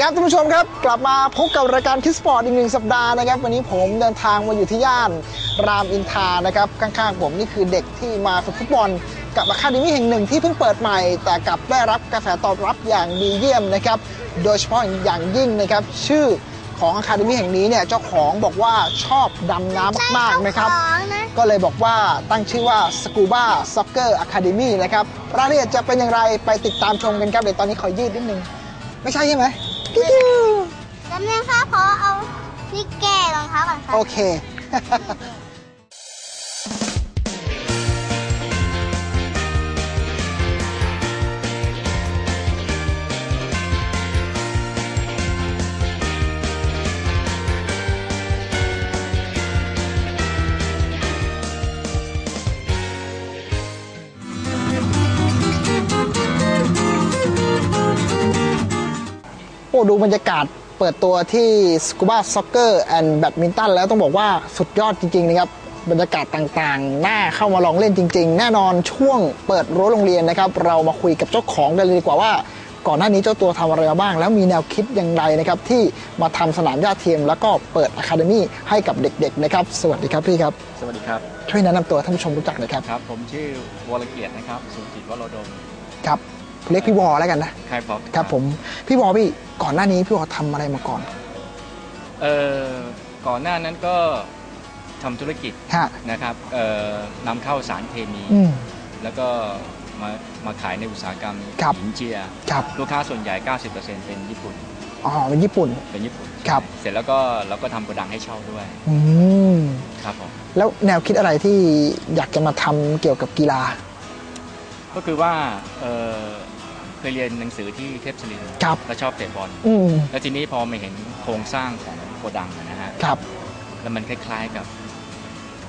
สวัสดีครับท่านผู้ชมครับ กลับมาพบกับรายการคิสปอร์ตอีกหนึ่งสัปดาห์นะครับ วันนี้ผมเดินทางมาอยู่ที่ย่านรามอินทรานะครับ ข้างๆผมนี่คือเด็กที่มาฝึกฟุตบอล กับอาคาเดมี่แห่งหนึ่งที่เพิ่งเปิดใหม่ แต่กลับได้รับกระแสตอบรับอย่างดีเยี่ยมนะครับ โดยเฉพาะอย่างยิ่งนะครับ ชื่อของอาคาเดมี่แห่งนี้เนี่ยเจ้าของบอกว่าชอบดำน้ำมากๆนะครับ ก็เลยบอกว่าตั้งชื่อว่า Scuba Soccer Academy นะครับรายละเอียดจะเป็นอย่างไรไปติดตามชมกันครับเดี๋ยวตอนนี้ขอยืดนิดนึงไม่ใช่ใช่ไหมกิ๊ว จำเนียงค่ะขอเอาพี่แก่รองเท้าก่อนค่ะ โอเค ดูบรรยากาศเปิดตัวที่ Scuba Soccer and Badminton แล้วต้องบอกว่าสุดยอดจริง ๆ นะครับ บรรยากาศต่างๆ น่าเข้ามาลองเล่นจริง ๆ แน่นอนช่วงเปิดรั้วโรงเรียนนะครับ เรามาคุยกับเจ้าของกันเลยดีกว่าว่า ก่อนหน้านี้เจ้าตัวทำอะไรมาบ้าง แล้วมีแนวคิดอย่างไรนะครับ ที่มาทำสนามหญ้าเทียม แล้วก็เปิดอะคาเดมี่ให้กับเด็กๆนะครับสวัสดีครับพี่ครับสวัสดีครับช่วยแนะนำตัวท่านผู้ชมรู้จักหน่อยครับครับ ผมชื่อวรเกียรตินะครับสุจิตวโรดมครับ เรียกพี่วอแล้วกันนะค่ายป๊อปครับผมพี่วอพี่ก่อนหน้านี้พี่วอทำอะไรมาก่อน เอ่อก่อนหน้านั้นก็ทำธุรกิจฮะนะครับเอ่อนำเข้าสารเคมี อืม แล้วก็มามาขายในอุตสาหกรรมครับ หินเจีย ครับลูกค้าส่วนใหญ่ 90%เป็นญี่ปุ่น อ๋อเป็นญี่ปุ่น เป็นญี่ปุ่น ครับ เสร็จแล้วก็เราก็ทำโกดังให้เช่าด้วยอืมครับผม แล้วแนวคิดอะไรที่อยากจะมาทำเกี่ยวกับกีฬา ก็คือว่าเอ่อ เคยเรียนหนังสือที่เทพศิรินทร์ครับ แล้วชอบเตะบอลอืมแล้วทีนี้พอมาเห็นโครงสร้างของโกดังนะฮะครับ แล้วมันคล้ายๆกับ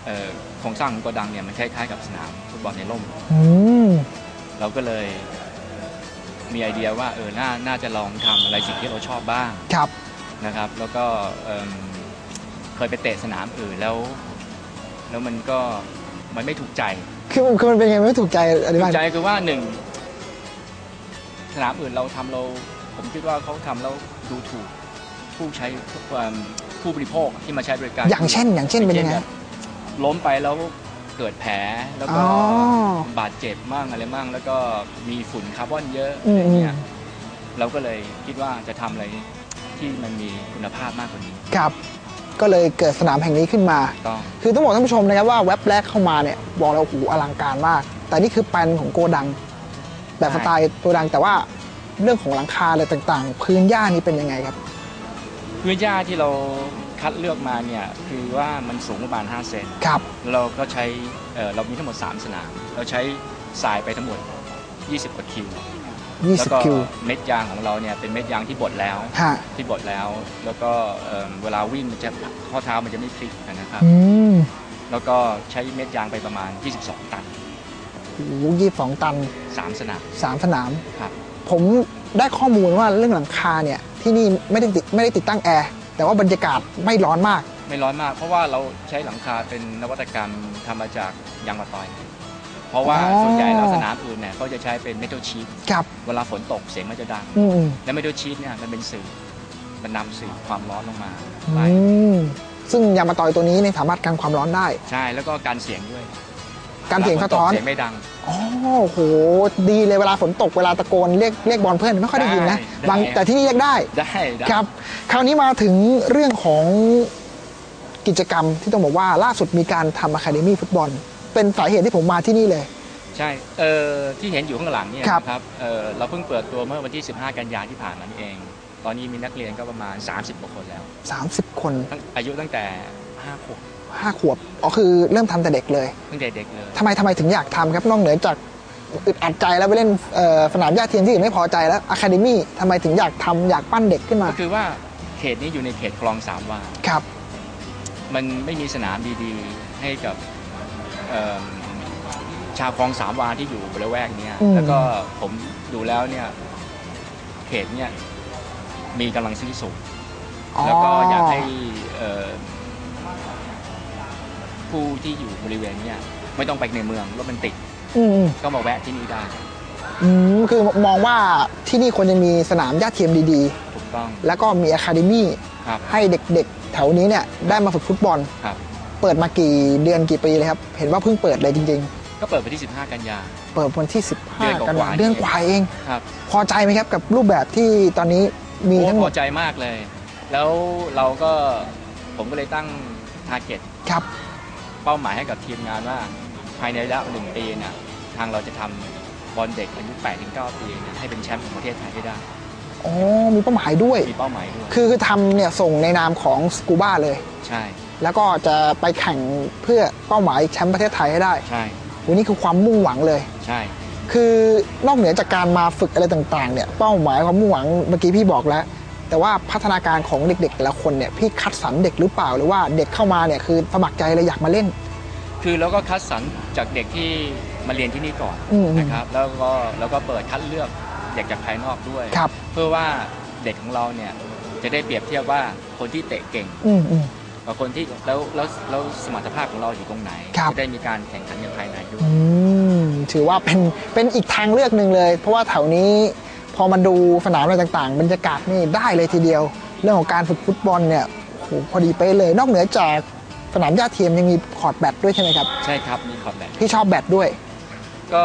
เอ่อโครงสร้างของโกดังเนี่ยมันคล้ายๆกับสนามฟุตบอลในร่ม อืม เราก็เลยมีไอเดียว่าเออน่าน่าจะลองทำอะไรสิ่งที่เราชอบบ้างครับ นะครับ แล้วก็เอิ่มเคยไปเตะสนามอื่นแล้ว แล้วมันก็มันไม่ถูกใจคือคือมันเป็นยังไงไม่ถูกใจอธิถูบายกใจคือว่าหนึ่ง สนามอื่นเราทำเราผมคิดว่าเขาทำแล้วดูถูกผู้ใช้เอิ่มผู้บริโภคที่มาใช้บริการอย่างเช่น อย่างเช่นเป็นยังไงแบบล้มไปแล้วเกิดแผลแล้วก็อ๋อบาดเจ็บมั่งอะไรมั่งแล้วก็มีฝุ่นคาร์บอนเยอะอือะมไรเงี้ยเราก็เลยคิดว่าจะทำอะไรที่มันมีคุณภาพมากกว่านี้ครับก็เลยเกิดสนามแห่งนี้ขึ้นมาต้องคือต้องบอกท่านผู้ชมนะครับว่าเว็บแรกเข้ามาเนี่ยบอกเราโอ้โหอลังการมาก แต่นี่คือแปลนของโกดัง แบบสไตล์โกดังแต่ว่าเรื่องของหลังคาอะไรต่างๆ พื้นหญ้านี่เป็นยังไงครับ พื้นหญ้าที่เราคัดเลือกมาเนี่ยคือว่ามันสูงประมาณ 5 เซนครับแล้วเราก็ใช้เอ่อเรามีทั้งหมด 3 สนาม เราใช้ทรายไปทั้งหมด 20กว่าคิวแล้วก็20 คิวเม็ดยางของเราเนี่ยเป็นเม็ดยางที่บดแล้ว ฮะที่บดแล้ว แล้วก็เอิ่มเวลาวิ่งมันจะข้อเท้ามันจะไม่พลิกนะครับ อืมแล้วก็ใช้เม็ดยางไปประมาณ 22 ตัน โอ้โหยี่สองตัน3สนาม สามสนาม ครับ ผมได้ข้อมูลว่าเรื่องหลังคาเนี่ย ที่นี่ไม่ได้ติดไม่ได้ติดตั้งแอร์ แต่ว่าบรรยากาศไม่ร้อนมาก ไม่ร้อนมาก เพราะว่าเราใช้หลังคาเป็นนวัตกรรมทำมาจากยางมะตอย เพราะว่าอ๋อ ส่วนใหญ่แล้วสนามอื่นเนี่ยเขาจะใช้เป็นเมทัลชีทครับ เวลาฝนตกเสียงมันจะดัง อืมและเมทัลชีทเนี่ยมันเป็นสื่อ มันนำสื่อความร้อนลงมาอืไปมซึ่งยางมะตอยตัวนี้เนี่ยสามารถกันความร้อนได้ ใช่แล้วก็การเสียงด้วย การเสียงสะท้อนเสียงไม่ดัง อ๋อโห ดีเลยเวลาฝนตกเวลาตะโกนเรียกเรียกบอลเพื่อนไม่ค่อยได้ยินนะได้บางได้ แต่ที่นี่เรียกได้ ได้ได้ครับ คราวนี้มาถึงเรื่องของกิจกรรมที่ต้องบอกว่าล่าสุดมีการทำอะคาเดมี่ฟุตบอล เป็นสาเหตุที่ผมมาที่นี่เลย ใช่เออที่เห็นอยู่ข้างหลังเนี่ยครับ นะครับเออเราเพิ่งเปิดตัวเมื่อวันที่ 15 กันยายนที่ผ่านมานี่เอง ตอนนี้มีนักเรียนก็ประมาณ 30กว่าคนแล้ว30 คนตั้งอายุตั้งแต่5ขวบ 5ขวบอ๋อคือเริ่มทำแต่เด็กเลยตั้งแต่เด็กเลยทำไมทำไมถึงอยากทำครับนอกเหนือจากอึดอัดใจแล้วไปเล่นเอ่อสนามหญ้าเทียมที่อื่นไม่พอใจแล้วอะคาเดมี่ทำไมถึงอยากทำอยากปั้นเด็กขึ้นมาก็คือว่าเขตนี้อยู่ในเขตคลองสามวาครับ มันไม่มีสนามดีๆให้กับเอิ่มชาวคลองสามวาที่อยู่บริเวณเนี้ยอืมแล้วก็ผมดูแล้วเนี่ยเขตเนี่ยมีกำลังซื้อสูงแล้วก็อยากให้เอ่อ ผู้ที่อยู่บริเวณเนี้ยไม่ต้องไปในเมืองรถมันติดอืมก็มาแวะที่นี่ได้อืมคือมองว่าที่นี่ควรจะมีสนามหญ้าเทียมดีถูกต้องแล้วก็มีอะคาเดมี่ครับให้เด็กๆ แถวนี้เนี่ยได้มาฝึกฟุตบอล ครับ เปิดมากี่เดือนกี่ปีเลยครับ เห็นว่าเพิ่งเปิดเลยจริง ก็เปิดวันที่ 15 กันยา ๆ เปิดวันที่15กันยายนเดืเดืออนนกกว่าว่าเอง ครับ พอใจไหมครับกับรูปแบบที่ตอนนี้มีโอ้ทั้งหพมอดใจมากเลย แล้วเราก็ผมก็เลยตั้งทาร์เก็ตครับ เป้าหมายให้กับทีมงานว่า ภายในระยะหนึ่งปีเนี่ยทางเราจะทำบอลเด็กอายุ8-9ปีเนี่ยให้เป็นแชมป์ของประเทศไทยให้ได้ อ๋อ มีเป้าหมายด้วย มีเป้าหมายด้วย คือคือทำเนี่ยส่งในนามของสกูบ้าเลย ใช่ แล้วก็จะไปแข่งเพื่อเป้าหมายแชมป์ประเทศไทยให้ได้ใช่วันนี้คือความมุ่งหวังเลย ใช่ คือนอกเหนือจากการมาฝึกอะไรต่างๆเนี่ย เป้าหมายความมุ่งหวังเมื่อกี้พี่บอกแล้ว แต่ว่าพัฒนาการของเด็กๆแต่ละคนเนี่ยพี่คัดสรรเด็กหรือเปล่าหรือว่าเด็กเข้ามาเนี่ยคือสมัครใจเลยอยากมาเล่น คือเราก็คัดสรรจากเด็กที่มาเรียนที่นี่ก่อนอืม นะครับแล้วก็แล้วก็เปิดคัดเลือกเด็กจากภายนอกด้วย ครับ เพื่อว่าเด็กของเราเนี่ยจะได้เปรียบเทียบว่าคนที่เตะเก่งอืมอืม กับคนที่แล้วแล้วแล้วสมรรถภาพของเราอยู่ตรงไหนครับ จะได้มีการแข่งขันกันภายในด้วย อืมถือว่าเป็นเป็นอีกทางเลือกหนึ่งเลย เพราะว่าแถวนี้พ อมาดูสนามอะไรต่างๆ บรรยากาศนี่ได้เลยทีเดียว เรื่องของการฝึกฟุตบอลเนี่ยโหพอดีเป๊ะเลย นอกเหนือจากสนามหญ้าเทียมยังมีคอร์ดแบดด้วยใช่ไหมครับใช่ครับมีขอบแบดพี่ชอบแบดด้วย ก็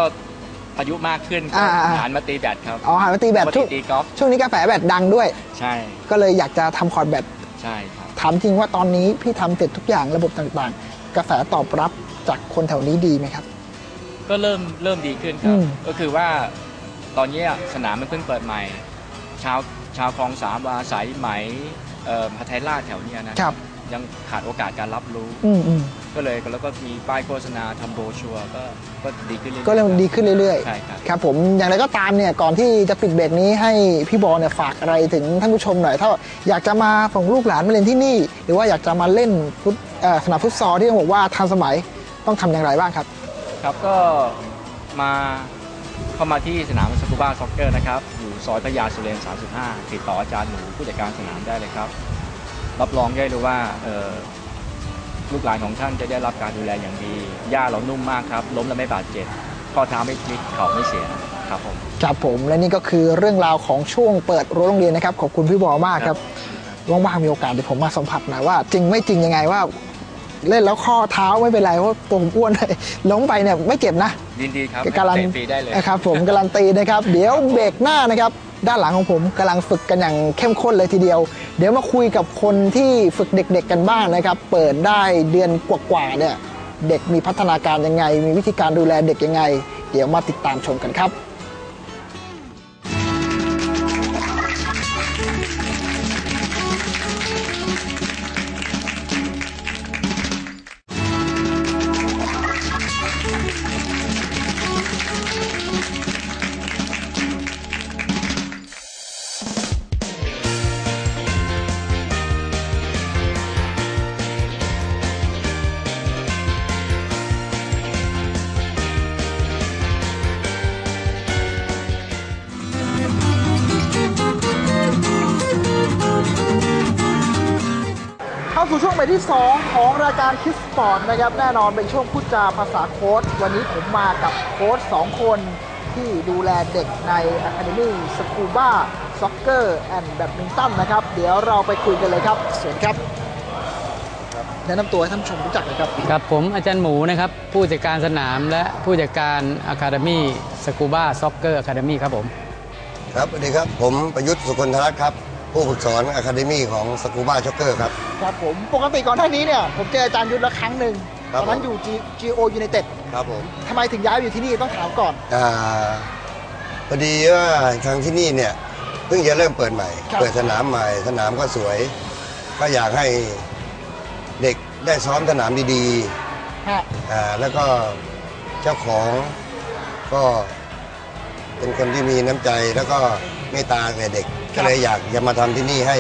อายุมากขึ้นก็อ่าอ่า หันมาตีแบดครับอ๋อหันมาตีแบดปกช่ติวงตีกอล์ฟช่วงนี้กาแฟแบดดังด้วย ใช่ก็เลยอยากจะทำคอร์ดแบด ใช่ครับ ถามจริงว่าตอนนี้พี่ทำเสร็จทุกอย่างระบบต่างๆ กระแสตอบรับจากคนแถวนี้ดีไหมครับ ก็เริ่มเริ่มดีขึ้นคอืรับม ก็คือว่า ตอนนี้สนามมันเพิ่งเปิดใหม่ ชาวชาวคลองสามวาสายไหมเอ่อพัทยราชแถวเนี้ยนะครับ ยังขาดโอกาสการรับรู้ อืมอืมก็เลยแล้วก็มีป้ายโฆษณาทำโบรชัวร์ก็ก็ดีขึ้นเรื่อยๆก็เริ่มดีขึ้นเรื่อยใช่ครับๆครับผมอย่างไรก็ตามเนี่ยก่อนที่จะปิดเบรกนี้ให้พี่บอลเนี่ยฝากอะไรถึงท่านผู้ชมหน่อย ถ้าอยากจะมาส่งลูกหลานมาเรียนที่นี่ หรือว่าอยากจะมาเล่นฟุตเอ่อสนามฟุตซอลที่ต้องบอกว่าทันสมัยต้องทำอย่างไรบ้างครับ ครับก็มา เข้ามาที่สนามสกูบ้าซ็อกเกอร์นะครับ อยู่ซอยพระยาสุเรน35 ติดต่ออาจารย์หนูผู้จัดการสนามได้เลยครับ รับรองได้เลยว่าเอ่อลูกหลานของท่านจะได้รับการดูแลอย่างดี หญ้าเรานุ่มมากครับ ล้มแล้วไม่บาดเจ็บ ข้อเท้าไม่พลิก เข่าไม่เสียครับผม ครับผม และนี่ก็คือเรื่องราวของช่วงเปิดรั้วโรงเรียนนะครับ ขอบคุณพี่บอลมากครับ ว่างๆมีโอกาสเดี๋ยวผมมาสัมผัสหน่อยว่า จริงไม่จริงยังไงว่า เล่นแล้วข้อเท้าไม่เป็นไรเพราะตัวผมอ้วนเลยล้มไปเนี่ยไม่เจ็บนะยินดีครับการันเตะฟรีได้เลยนะครับผมการันตีนะครับ เดี๋ยวเบรกหน้านะครับ ด้านหลังของผมกำลังฝึกกันอย่างเข้มข้นเลยทีเดียว เดี๋ยวมาคุยกับคนที่ฝึกเด็ก ๆ กันบ้างนะครับ เปิดได้เดือนกว่าๆเนี่ยเด็กมีพัฒนาการยังไง มีวิธีการดูแลเด็กยังไง เดี๋ยวมาติดตามชมกันครับ สู่ช่วงใหม่ที่ 2 ของรายการคิสปอร์ตนะครับแน่นอนเป็นช่วงพูดจาภาษาโค้ดวันนี้ผมมากับโค้ด2 คนที่ดูแลเด็กใน Academy Scuba Soccer and Badminton นะครับ เดี๋ยวเราไปคุยกันเลยครับสวัสดีครับ แนะนำตัวให้ท่านผู้ชมรู้จักหน่อยครับ ครับผมอาจารย์หมูนะครับ ผู้จัดการสนามและผู้จัดการอะคาเดมี่สกูบ้าซ็อกเกอร์อะคาเดมี่ครับผม ครับสวัสดีครับ ผมประยุทธ์สุคนธรัตน์ครับ ผู้ฝึกสอนอะคาเดมี่ของสกูบ้าช็อกเกอร์ครับ ครับผม ปกติก่อนหน้านี้เนี่ย ผมเจออาจารย์ยุทธละครั้งหนึ่งครัตบอนนั้นผม อยู่ G- GO United ครับผม ทำไมถึงย้ายไปอยู่ที่นี่ต้องถามก่อน อ่าพอดีว่าทางที่นี่เนี่ยเพิ่งจะเริ่มเปิดใหม่ ครับ เปิดสนามใหม่ สนามก็สวย ก็อยากให้เด็กได้ซ้อมสนามดีฮะๆอ่าแล้วก็เจ้าของก็เป็นคนที่มีน้ำใจแล้วก็เมตตาแก่เด็ก ก็เลยอยากจะมาทำที่นี่ให้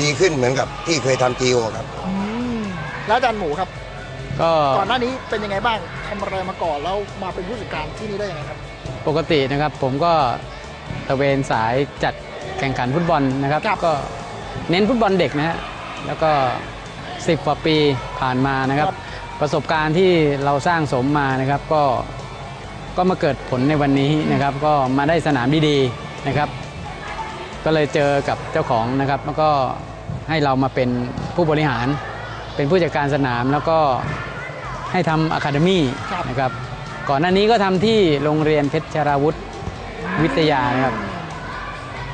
ดีขึ้นเหมือนกับที่เคยทำจีโอครับ อืมแล้วอาจารย์หมูครับ ก็ก่อนหน้านี้เป็นยังไงบ้างทำอะไรมาก่อนแล้วมาเป็นผู้จัดการที่นี่ได้ยังไงครับ ปกตินะครับ ผมก็ตระเวนสายจัดแข่งขันฟุตบอลนะครับ ครับ ก็เน้นฟุตบอลเด็กนะฮะแล้วก็ 10กว่าปีผ่านมานะครับ ประสบการณ์ที่เราสร้างสมมานะครับ ก็ก็มาเกิดผลในวันนี้นะครับ ก็มาได้สนามดีๆนะครับ ก็เลยเจอกับเจ้าของนะครับ แล้วก็ให้เรามาเป็นผู้บริหาร เป็นผู้จัดการสนามแล้วก็ให้ทำอะคาเดมี่ครับนะครับ ก่อนหน้านี้ก็ทำที่โรงเรียนเพชรราวุธวิทยานะครับ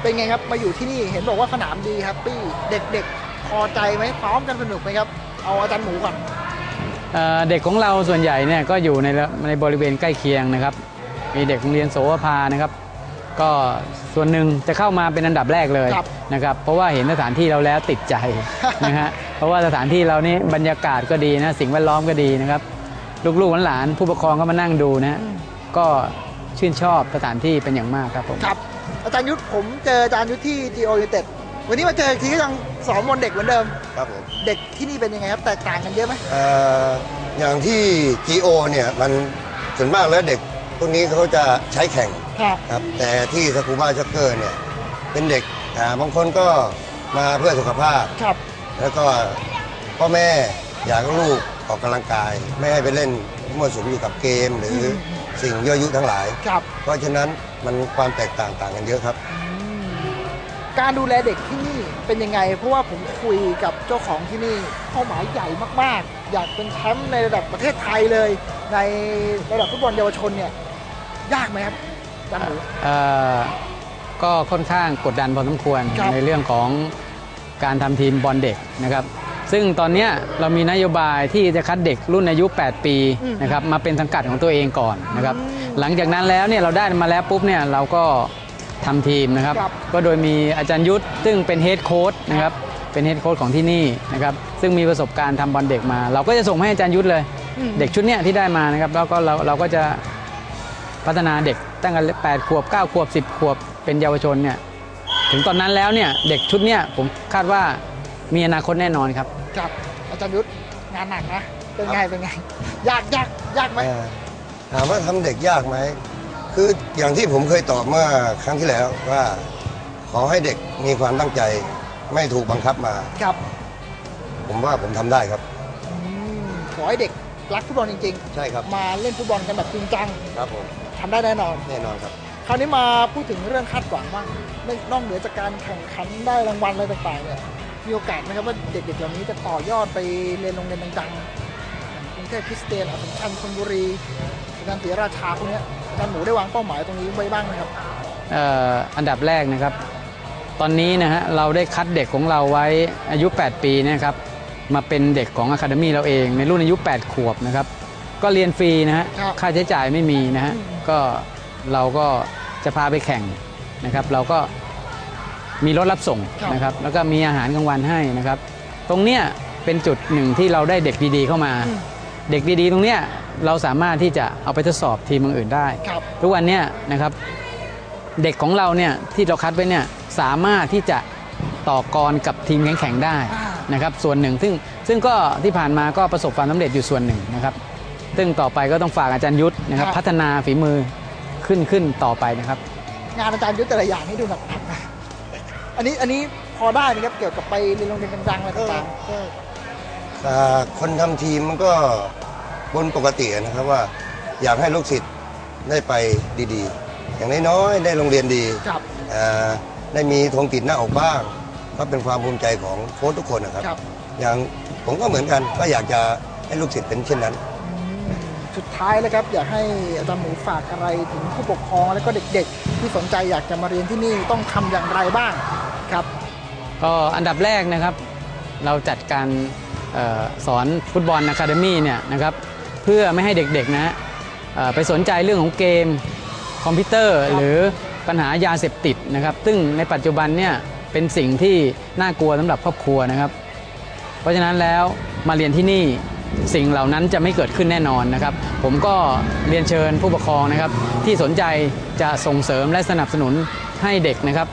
เป็นไงครับมาอยู่ที่นี่เห็นบอกว่าสนามดีครับปี้เด็กๆพอใจไหมพร้อมกันสนุกไหมครับ เอาอาจารย์หมูก่อนเอ่อเด็กของเราส่วนใหญ่เนี่ยก็อยู่ในละในบริเวณใกล้เคียงนะครับ มีเด็กโรงเรียนโสวภานะครับ ก็ส่วนหนึ่งจะเข้ามาเป็นอันดับแรกเลยครับนะครับ เพราะว่าเห็นสถานที่เราแล้วติดใจนะฮะ เพราะว่าสถานที่เรานี่บรรยากาศก็ดีนะสิ่งแวดล้อมก็ดีนะครับ ลูกๆหลานๆผู้ปกครองก็มานั่งดูนะฮะก็ชื่นชอบสถานที่เป็นอย่างมากครับผมครับ อาจารย์ยุทธผมเจออาจารย์ยุทธที่จีโอยูเต็ดวันนี้มาเจออีกทีก็ยังสอนบนเด็กเหมือนเดิม ครับผมเด็กที่นี่เป็นยังไงครับแตกต่างกันเยอะไหมเอ่ออย่างที่ GO เนี่ยมันส่วนมากแล้วเด็กพวกนี้เขาจะใช้แข่ง ครับครับแต่ที่สกูบ้าช็อกเกอร์เนี่ยเป็นเด็กอ่าบางคนก็มาเพื่อสุขภาพ ครับ แล้วก็พ่อแม่อยากให้ลูกออกกำลังกาย ไม่ให้ไปเล่นมั่วสุมอยู่กับเกม หรืออสิ่งยั่วยุทั้งหลาย ครับเพราะฉะนั้นมันความแตกต่างต่างกันเยอะครับการดูแลเด็กที่นี่เป็นยังไง เพราะว่าผมคุยกับเจ้าของที่นี่เป้าหมายใหญ่มากๆ อยากเป็นแชมป์ในระดับประเทศไทยเลย ในระดับฟุตบอลเยาวชนเนี่ย ยากไหมครับอา จารย์หมูเอ่อก็ค่อนข้างกดดันพอสมควรครับในเรื่องของการทำทีมบอลเด็กนะครับ ซึ่งตอนเนี้ยเรามีนโยบายที่จะคัดเด็กรุ่นอายุ 8 ปีนะครับมาเป็นสังกัดของตัวเองก่อนนะครับ หลังจากนั้นแล้วเนี่ยเราได้มาแล้วปุ๊บเนี่ยเราก็ทำทีมนะครับ ก็โดยมีอาจารย์ยุทธซึ่งเป็นเฮดโค้ชนะครับเป็นเฮดโค้ชของที่นี่นะครับซึ่งมีประสบการณ์ทำบอลเด็กมา เราก็จะส่งให้อาจารย์ยุทธเลย เด็กชุดเนี้ยที่ได้มานะครับแล้วก็เราเราก็จะ พัฒนาเด็กตั้งแต่8ขวบ9ขวบ 10 ขวบเป็นเยาวชนเนี่ยถึงตอนนั้นแล้วเนี่ยเด็กชุดเนี้ยผมคาดว่ามีอนาคตแน่นอนครับครับอาจารย์ยุทธงานหนักนะเป็นไงเป็นไงยากยากยากไหมเอ่อถามว่าทำเด็กยากไหมคืออย่างที่ผมเคยตอบเมื่อครั้งที่แล้วว่า ขอให้เด็กมีความตั้งใจไม่ถูกบังคับมาครับ ผมว่าผมทำได้ครับอืมขอให้เด็กรักฟุตบอลจริงใช่ครับๆมาเล่นฟุตบอลกันแบบจริงจัง ครับผม ทำได้แน่นอน แน่นอนครับ คราวนี้มาพูดถึงเรื่องคาดหวังบ้างนอกเหนือจากการแข่งขันได้รางวัลอะไรต่างๆเนี่ยมีโอกาสไหมครับว่าเด็กๆเหล่านี้จะต่อยอดไปเรียนโรงเรียนดังๆอย่างกรุงเทพคริสเตียนอัสสัมชัญธนบุรีอาจารย์ศรีราชาพวกเนี้ยอาจารย์หมูได้วางเป้าหมายตรงนี้ไว้บ้างไหมครับ เอ่ออันดับแรกนะครับ ตอนนี้นะฮะเราได้คัดเด็กของเราไว้อายุ 8 ปีเนะครับมาเป็นเด็กของอะคาเดมี่เราเองในรุ่นอายุ 8 ขวบนะครับ ก็เรียนฟรีนะฮะครับ ค่าใช้จ่ายไม่มีนะฮะก็เราก็จะพาไปแข่งนะครับ เราก็มีรถรับส่งครับนะครับ แล้วก็มีอาหารกลางวันให้นะครับ ตรงเนี้ยเป็นจุดหนึ่งที่เราได้เด็กดีๆเข้ามา เด็กดีๆ ตรงเนี้ยเราสามารถที่จะเอาไปทดสอบทีมอื่นๆได้ ครับ ทุกวันเนี้ยนะครับเด็กของเราเนี่ยที่เราคัดไว้เนี่ยสามารถที่จะต่อกรกับทีมแข่งๆได้อ่านะครับส่วนหนึ่งซึ่งซึ่งก็ที่ผ่านมาก็ประสบความสำเร็จอยู่ส่วนหนึ่งนะครับ ซึ่งต่อไปก็ต้องฝากอาจารย์ยุทธนะครับพัฒนาฝีมือขึ้นขึ้นต่อไปนะครับ งานอาจารย์ยุทธแต่ละอย่างนี่ดูหนักๆนะอันนี้อันนี้พอได้ไหมครับเกี่ยวกับไปเรียนโรงเรียนดังๆอะไรต่างๆก็อ่าคนทำทีมมันก็บนปกตินะครับว่า อยากให้ลูกศิษย์ได้ไปดีๆ อย่างน้อยๆได้โรงเรียนดีครับอ่าได้มีธงติดหน้าอกบ้าง ก็เป็นความภูมิใจของโค้ชทุกคนนะครับ ครับ อย่างผมก็เหมือนกันก็อยากจะให้ลูกศิษย์เป็นเช่นนั้น สุดท้ายแล้วครับ อยากให้อาจารย์หมูฝากอะไรถึงผู้ปกครองแล้วก็เด็กๆ ที่สนใจอยากจะมาเรียนที่นี่ต้องทำอย่างไรบ้างครับ ก็อันดับแรกนะครับ เราจัดการเออสอนฟุตบอลอะคาเดมี่เนี่ยนะครับเพื่อไม่ให้เด็กๆนะฮะเอ่อไปสนใจเรื่องของเกมคอมพิวเตอร์ หรือปัญหายาเสพติดนะครับ ซึ่งในปัจจุบันเนี่ยเป็นสิ่งที่น่ากลัวสำหรับครอบครัวนะครับ เพราะฉะนั้นแล้วมาเรียนที่นี่ สิ่งเหล่านั้นจะไม่เกิดขึ้นแน่นอนนะครับ ผมก็เรียนเชิญผู้ปกครองนะครับ ที่สนใจจะส่งเสริมและสนับสนุนให้เด็กนะครับ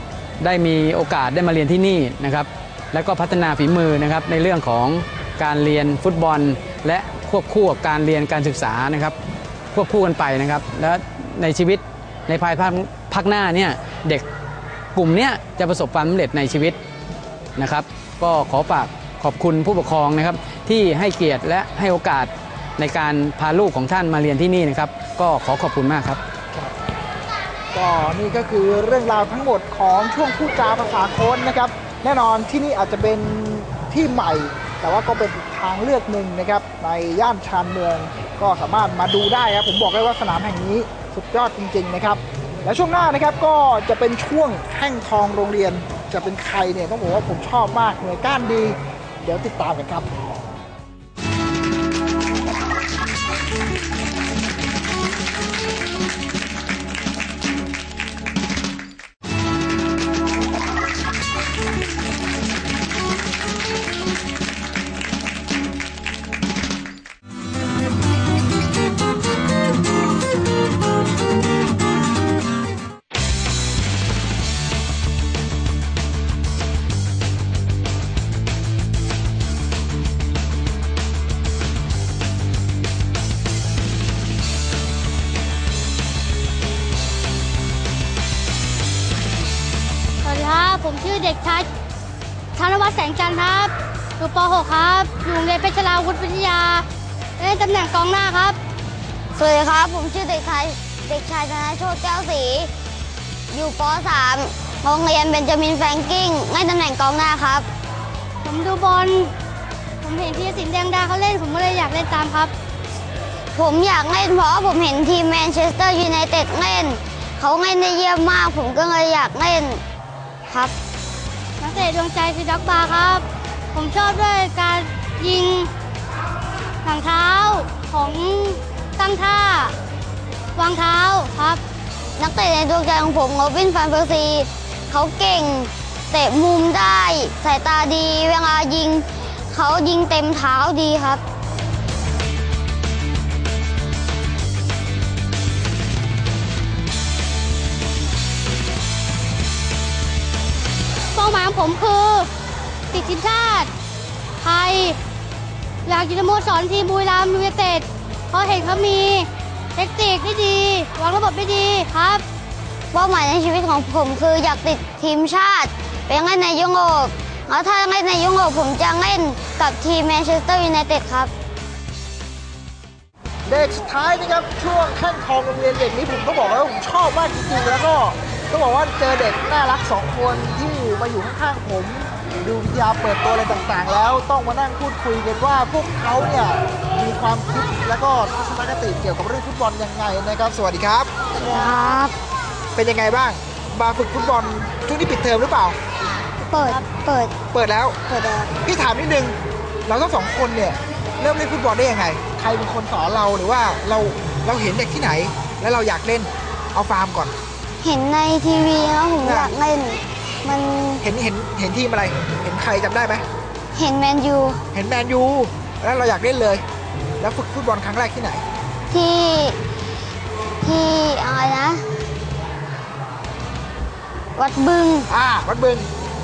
ได้มีโอกาสได้มาเรียนที่นี่นะครับ แล้วก็พัฒนาฝีมือนะครับในเรื่องของการเรียนฟุตบอล และควบคู่กับการเรียนการศึกษานะครับ ควบคู่กันไปนะครับ และในชีวิตในภายภาคภาคหน้าเนี่ยเด็กกลุ่มเนี้ยจะประสบความสำเร็จในชีวิตนะครับ ก็ขอฝาก ขอบคุณผู้ปกครองนะครับที่ให้เกียรติและให้โอกาสในการพาลูกของท่านมาเรียนที่นี่นะครับ ก็ขอขอบคุณมากครับ ก็นี่ก็คือเรื่องราวทั้งหมดของช่วงพูดจาภาษาโค้นนะครับ แน่นอนที่นี่อาจจะเป็นที่ใหม่ แต่ว่าก็เป็นอีกทางเลือกหนึ่งนะครับ ในย่านชานเมือง ก็สามารถมาดูได้ครับ ผมบอกเลยว่าสนามแห่งนี้สุดยอดจริง ๆ นะครับ และช่วงหน้านะครับก็จะเป็นช่วงแห่งทองโรงเรียนจะเป็นใครเนี่ยต้องบอกว่าผมชอบมากหน่วยก้านดี เดี๋ยวติดตามกันครับ เด็กชายธนวัฒน์แสงจันทร์ครับอยู่ป .6 ครับอยู่โรงเรียนเพชรลาวุฒิวิทยาเล่นตำแหน่งกองหน้าครับ สวัสดีครับ ผมชื่อเด็กชายเด็กชายธนโชติแก้วศรีอยู่ป .3 โรงเรียนเบนจามินแฟรงกิ้งเล่นตำแหน่งกองหน้าครับ ผมดูบอลผมเห็นทีสินแดงดาเขาเล่นผมก็เลยอยากเล่นตามครับ ผมอยากเล่นเพราะผมเห็นทีมแมนเชสเตอร์ยูไนเต็ดเล่น เขาเล่นได้เยี่ยมมาก ผมก็เลยอยากเล่นครับ นักเตะดวงใจคือด็อกบาร์ครับ ผมชอบด้วยการยิงหลังเท้าของตั้งท่าวางเท้าครับ นักเตะในดวงใจของผมโรบินฟานเฟอร์ซีเขาเก่ง เตะมุมได้ สายตาดีเวลายิง เขายิงเต็มเท้าดีครับ ผมคือ ติดทีมชาติไทยอยากอยู่ในสโมสรทีมบุรีรัมย์ยูไนเต็ดเพราะเห็นเขามีเทคนิคที่ดีวางระบบได้ดีครับเป้าหมายในชีวิตของผมคืออยากติดทีมชาติไปเล่นในยุโรปแล้วถ้าเล่นในยุโรปผมจะเล่นกับทีมแมนเชสเตอร์ยูไนเต็ดครับเด็กสุดท้ายนะครับช่วงแข้งทองโรงเรียนเด็กนี้ผมก็บอกแล้วาผมชอบมากจริงๆแล้วก็ ต้องบอกว่าเจอเด็กน่ารักสองคนที่มาอยู่ข้างๆผม ดูวิทยาเปิดตัวอะไรต่างๆ แล้วต้องมานั่งพูดคุยกันว่าพวกเขาเนี่ยมีความคิดแล้วก็ทัศนคติเกี่ยวกับเรื่องฟุตบอลยังไงนะครับ สวัสดีครับครับ เป็นยังไงบ้างมาฝึกฟุตบอลช่วงนี้ปิดเทอมหรือเปล่า เปิด เปิด เปิดแล้วเปิดแล้วพี่ถามนิดนึงเราทั้งสองคนเนี่ยเริ่มเล่นฟุตบอลได้ยังไง ใครเป็นคนสอนเราหรือว่าเราเราเห็นเด็กที่ไหน แล้วเราอยากเล่นเอาฟาร์มก่อน เห็นในทีวีแล้วผมอะอยากเล่น มันเห็นเห็นเห็นทีมอะไร เห็นใครจำได้ไหม เห็นแมนยูเห็นแมนยูแล้วเราอยากเล่นเลย แล้วฝึกฟุตบอลครั้งแรกที่ไหน ที่ที่อะไรนะ วัดบึงอ่าวัดบึง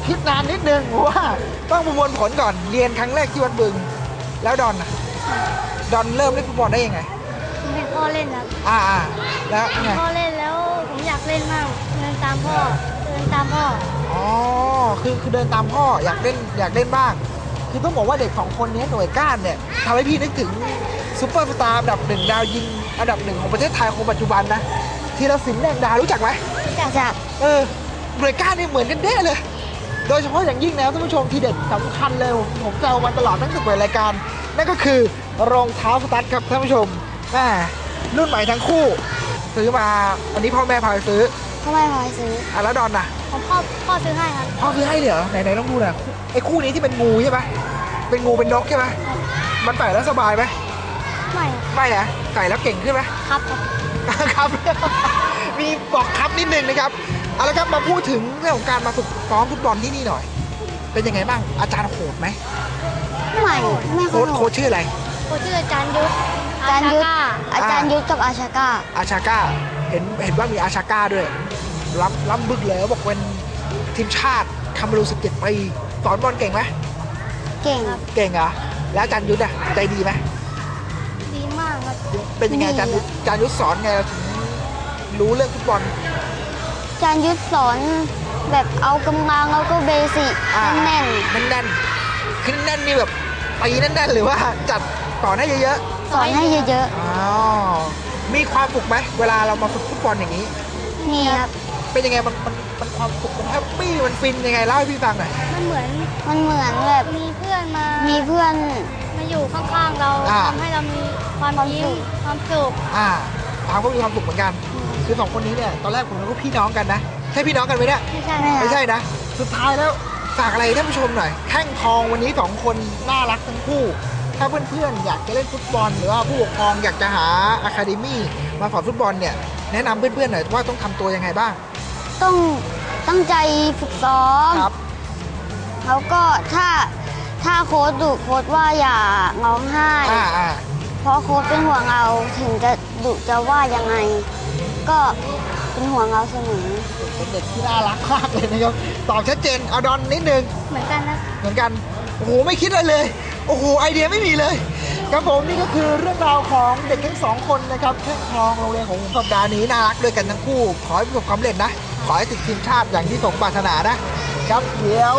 คิดนานนิดนึงเพราะว่าต้องประมวลผลก่อนเรียนครั้งแรกที่วัดบึง แล้วดอนน่ะดอนเริ่มเล่นฟุตบอลได้ยังไงผมเห็นพ่อเล่นครับอ่าอ่าแล้วไง พ่อเล่นแล้วผมอยากเล่นมากเดินตามพ่อเดินตามพ่ออ๋อคือคือเดินตามพ่ออยากเล่นอยากเล่นบ้าง คือต้องบอกว่าเด็กสองคนนี้หน่วยก้านเนี่ยทำให้พี่นึกถึงซูเปอร์สตาร์อันดับหนึ่งดาวยิงอันดับหนึ่งของประเทศไทยคนปัจจุบันนะธีรศิลป์แดงดารู้จักไหมจากจากเออหน่วยก้านนี่เหมือนกันเด้เลย โดยเฉพาะอย่างยิ่งนะท่านผู้ชมทีเด็ดสำคัญเลยผมผมแซวมันตลอดตั้งแต่เปิดรายการ นั่นก็คือรองเท้าสตั๊ดครับท่านผู้ชมแม่รุ่นใหม่ทั้งคู่ ซื้อมาอันนี้พ่อแม่พาไปซื้อพ่อแม่พาไปซื้ออะแล้วดอนน่ะผมพ่อพ่อซื้อให้ครับพ่อซื้อให้เลยเหรอไหนไหนต้องดูหน่อยไอ้คู่นี้ที่เป็นงูใช่ไหมเป็นงูเป็นนกใช่ไหมมันใส่แล้วสบายไหมไม่ไม่นะใส่แล้วเก่งขึ้นไหมครับครับ มีบอกครับนิดนึงนะครับเอาละครับมาพูดถึงเรื่องของการมาฝึกซ้อมฟุตบอลที่นี่หน่อย เป็นยังไงบ้างอาจารย์โหดไหมไม่ไม่โค้ชโหโค้ดชชื่ออะไรโค้ชชื่ออาจารย์ยุทธ อาจารย์ยุทธอาจารย์ยุทธกับอาชาก้าอาชาก้าเห็นเห็นว่ามีอาชาก้าด้วยล้ำล้ำบึกเลยบอกเป็นทีมชาติคาเมรู17ปีสอนบอลเก่งไหมเก่งเก่งเหรอแล้วอาจารย์ยุทธอะใจดีไหมดีมากครับเป็นยังไงอาจารย์ยุทธอาจารย์ยุทธสอนไงเราถึงรู้เรื่องฟุตบอลอาจารย์ยุทธสอนแบบเอากำลังแล้วก็เบสิกอ่าแน่นแน่นๆคือแน่นนี่แบบตีแน่นๆหรือว่าจัด สอนให้เยอะๆสอนให้เยอะๆอ๋อมีความฝึกไหมเวลาเรามาฝึกฟุตบอลอย่างนี้ๆมีครับ เป็นยังไงมันมันมันความสุขมันแฮปปี้มันฟินยังไงเล่าให้พี่ฟังหน่อยมันเหมือนมันเหมือนแบบมีเพื่อนมามีเพื่อน มาอยู่ข้างๆเราอ่า ทำให้เรามีความยิ้มความสุขอ่าตามก็มีความสุขเหมือนกัน คือสองคนนี้เนี่ยตอนแรกผมนึกว่าพี่น้องกันนะใช่พี่น้องกันไหมเนี่ยไม่ใช่ไม่ใช่นะสุดท้ายแล้วฝากอะไรท่านผู้ชมหน่อยแข้งทองวันนี้สองคนน่ารักทั้งคู่ ถ้าเพื่อนๆอยากจะเล่นฟุตบอล หรือว่าผู้ปกครองอยากจะหาอะคาเดมี่มาสอนฟุตบอลเนี่ยแนะนำเพื่อนๆหน่อยว่าต้องทำตัวยังไงบ้างต้องตั้งใจฝึกซ้อมครับ แล้วก็ถ้าถ้าโค้ดดุโค้ดว่าอย่าร้องไห้ อ่าอ่าเพราะโค้ดเป็นห่วงเราถึงจะดุจะว่ายังไง ก็เป็นห่วงเราเสมอเป็นเด็กที่น่ารักมากเลยนะครับตอบชัดเจนเอาดอนนิดนึงเหมือนกันนะ เหมือนกัน โอ้โหไม่คิดอะไรเลย โอ้โหไอเดียไม่มีเลยครับผมนี่ก็คือเรื่องราวของเด็กทั้งสองคนนะครับแข้งทองโรงเรียนของผมสัปดาห์นี้น่ารักด้วยกันทั้งคู่ ขอให้ประสบความสำเร็จนะ ขอให้ติดทีมชาติอย่างที่สมปรารถนานะครับเดี๋ยว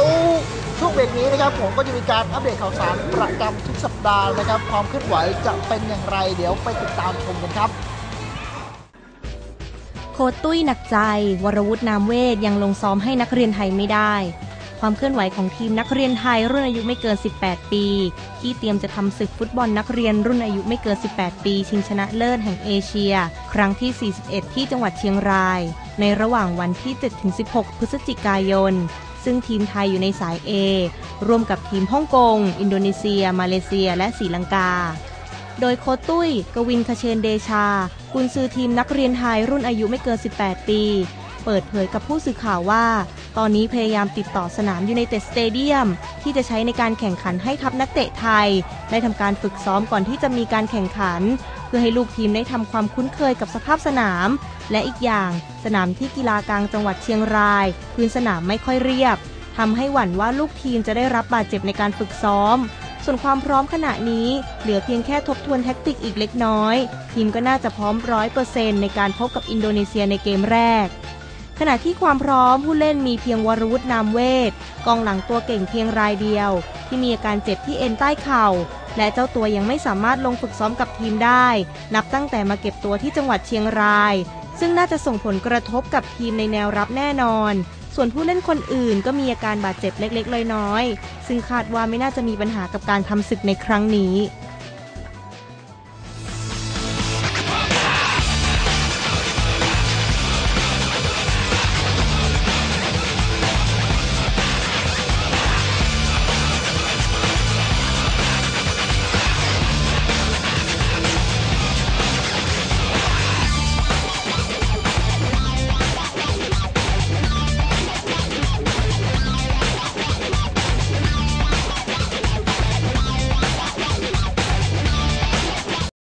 ช่วงเบรกนี้นะครับผมก็จะมีการอัปเดตข่าวสารประจำทุกสัปดาห์นะครับ ความเคลื่อนไหวจะเป็นอย่างไร เดี๋ยวไปติดตามชมกันครับ โคตุ้ยหนักใจ วรวุฒินามเวทยังลงซ้อมให้นักเรียนไทยไม่ได้ ความเคลื่อนไหวของทีมนักเรียนไทยรุ่นอายุไม่เกิน 18 ปี ที่เตรียมจะทำศึกฟุตบอลนักเรียนรุ่นอายุไม่เกิน 18 ปี ชิงชนะเลิศแห่งเอเชีย ครั้งที่ 41 ที่จังหวัดเชียงราย ในระหว่างวันที่ 7-16 พฤศจิกายน ซึ่งทีมไทยอยู่ในสาย A ร่วมกับทีมฮ่องกง อินโดนีเซีย มาเลเซีย และศรีลังกาโดยโคตุ้ย กวินคเชนเดชา กุนซือทีมนักเรียนไทยรุ่นอายุไม่เกิน 18 ปี เปิดเผยกับผู้สื่อข่าวว่า ตอนนี้พยายามติดต่อสนามยูไนเต็ดสเตเดียมที่จะใช้ในการแข่งขันให้ทัพนักเตะไทย ได้ทำการฝึกซ้อมก่อนที่จะมีการแข่งขัน เพื่อให้ลูกทีมได้ทำความคุ้นเคยกับสภาพสนาม และอีกอย่างสนามที่กีฬากลางจังหวัดเชียงราย พื้นสนามไม่ค่อยเรียบทำให้หวั่นว่าลูกทีมจะได้รับบาดเจ็บในการฝึกซ้อมส่วนความพร้อมขณะนี้ เหลือเพียงแค่ทบทวนแท็กติกอีกเล็กน้อย ทีมก็น่าจะพร้อมร้อยเปอร์เซ็นต์ในการพบกับอินโดนีเซียในเกมแรก ขณะที่ความพร้อมผู้เล่นมีเพียงวรวุฒินามเวทกองหลังตัวเก่งเพียงรายเดียว ที่มีอาการเจ็บที่เอ็นใต้เข่า และเจ้าตัวยังไม่สามารถลงฝึกซ้อมกับทีมได้ นับตั้งแต่มาเก็บตัวที่จังหวัดเชียงราย ซึ่งน่าจะส่งผลกระทบกับทีมในแนวรับแน่นอน ส่วนผู้เล่นคนอื่นก็มีอาการบาดเจ็บเล็กๆน้อยๆซึ่งคาดว่าไม่น่าจะมีปัญหากับการทำศึกในครั้งนี้